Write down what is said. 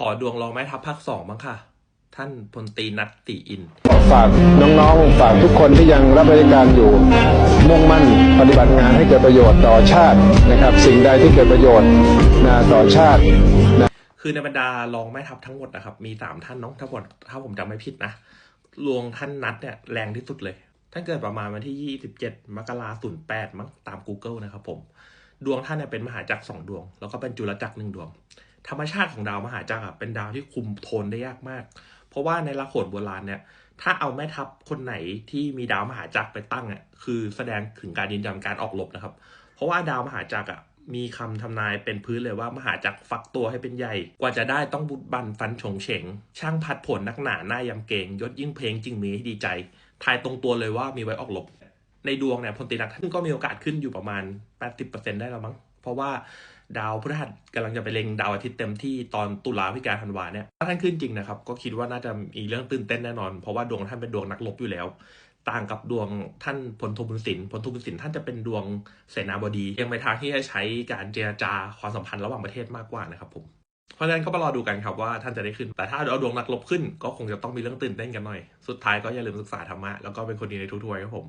ขอดวงรองแม่ทัพภาคสองบ้างค่ะ ท่านพลตรีนัทติอิน ฝากน้องๆ ฝากทุกคนที่ยังรับราชการอยู่ มุ่งมั่นปฏิบัติงานให้เกิดประโยชน์ต่อชาตินะครับ สิ่งใดที่เกิดประโยชน์นะต่อชาตินะคือในบรรดารองแม่ทัพทั้งหมดนะครับ มีสามท่านเน้องทั้งหมดถ้าผมจำไม่ผิดนะรวงท่านนัดเนี่ยแรงที่สุดเลยท่านเกิดประมาณวันที่ 27 มกราคม08มั้งตาม Google นะครับผม ดวงท่านเนี่ยเป็นมหาจักรสองดวง แล้วก็เป็นจุลจักรหนึ่งดวง ธรรมชาติของดาวมหาจักรอะเป็นดาวที่คุมโทนได้ยากมาก เพราะว่าในละโขนโบราณเนี่ย ถ้าเอาแม่ทัพคนไหนที่มีดาวมหาจักรไปตั้งอะคือแสดงถึงการยืนยันการออกรบนะครับ เพราะว่าดาวมหาจักรอะมีคำทำนายเป็นพื้นเลยว่ามหาจักรฟักตัวให้เป็นใหญ่ กว่าจะได้ต้องบุดบันฟันฉงเฉง ช่างพัดผลนักหนาหน้ายำเกงยศยิ่งเพลงจึงมีให้ดีใจ ทายตรงตัวเลยว่ามีไว้ออกรบในดวงเนี่ยพลตรีนักท่านก็มีโอกาสขึ้นอยู่ประมาณ 80%ได้แล้วมั้ง เพราะว่าดาวพฤหัสกำลังจะไปเล็งดาวอาทิตย์เต็มที่ตอนตุลาพิการธันวาเนี่ยถ้าท่านขึ้นจริงนะครับก็คิดว่าน่าจะมีเรื่องตื่นเต้นแน่นอน เพราะว่าดวงท่านเป็นดวงนักรบอยู่แล้ว ต่างกับดวงท่านพลโทบุญสินพลโทบุญสินท่านจะเป็นดวงเสนาบดียังไปทางที่จะใช้การเจรจาความสัมพันธ์ระหว่างประเทศมากกว่านะครับผมเพราะฉะนั้นก็มารอดูกันครับว่าท่านจะได้ขึ้น แต่ถ้าเอาดวงนักรบขึ้น ก็คงจะต้องมีเรื่องตื่นเต้นกันหน่อย สุดท้ายก็อย่าลืมศึกษาธรรมะแล้วก็เป็นคนดีในทุกๆวัยครับผม